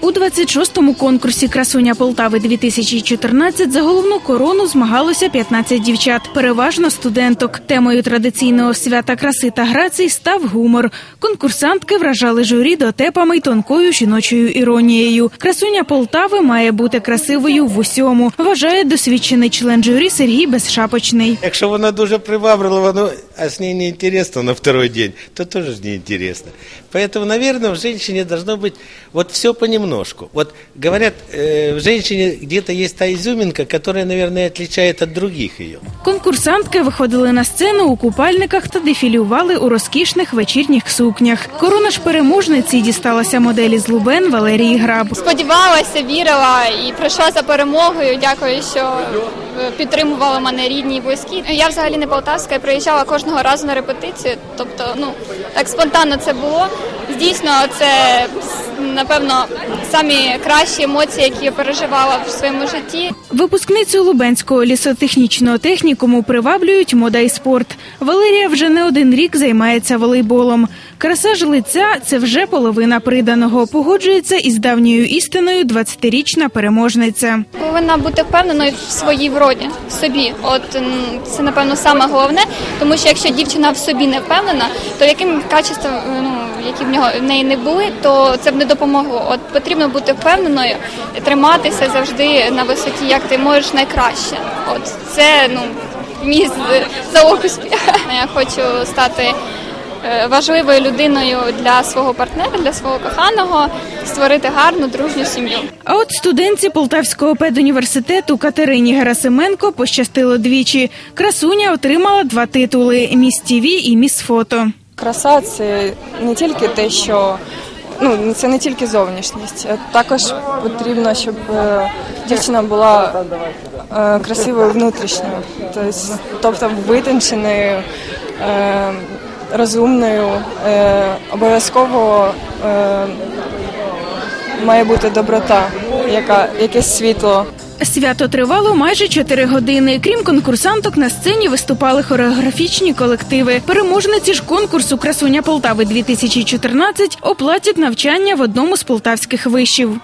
У 26-му конкурсі Красуня Полтави 2014 за головну корону змагалося 15 дівчат, переважно студенток. Темою традиційного свята краси та грацій став гумор. Конкурсантки вражали журі дотепами й тонкою жіночою іронією. Красуня Полтави має бути красивою в усьому, вважає досвідчений член журі Сергій Безшапочний. Якщо вона дуже приваблива, ну, а с ней неинтересно на второй день, то тоже ж неинтересно. Поэтому, наверное, в женщине должно быть вот все понемножку. Вот говорят, э, в женщине где-то есть та изюминка, которая, наверное, отличает от других ее. Конкурсантки виходили на сцену у купальниках та дефілювали у розкішних вечірніх сукнях. Корона ж переможниці дісталася моделі з Лубен Валерії Граб. Сподівалася, вірила і прийшла за перемогою. Дякую, що е, підтримували мене рідні і близькі. Я взагалі не полтавська, я приїжджала кожного разу на репетицію. Тобто, ну так спонтанно це було. Дійсно, це напевно самі кращі емоції, які я переживала в своєму житті. Випускницю Лубенського лісотехнічного технікуму приваблюють мода і спорт. Валерія вже не один рік займається волейболом. Краса ж лиця – це вже половина приданого. Погоджується із давньою істиною 20-річна переможниця. Повинна бути впевненою в своїй вроді, в собі. От це напевно саме головне, тому що якщо дівчина в собі не впевнена, то яким качеством, ну які в нього в неї не були, то це б не допомогло. От потрібно бути впевненою, триматися завжди на висоті, як ти можеш найкраще. От це ну мій залог успіху. Я хочу стати е, важливою людиною для свого партнера, для свого коханого, створити гарну дружню сім'ю. А от студентці Полтавського педуніверситету Катерині Герасименко пощастило двічі. Красуня отримала два титули – «Міс ТІВІ» і «Міс Фото». Краса це не тільки те, що ну це не тільки зовнішність. Також потрібно, щоб е, дівчина була е, красивою внутрішньо, тобто, тобто витонченою, е, розумною, обов'язково має бути доброта, яка якесь світло. Свято тривало майже 4 години. Крім конкурсанток, на сцені виступали хореографічні колективи. Переможниці ж конкурсу Красуня Полтави 2014 оплатять навчання в одному з полтавських вишів.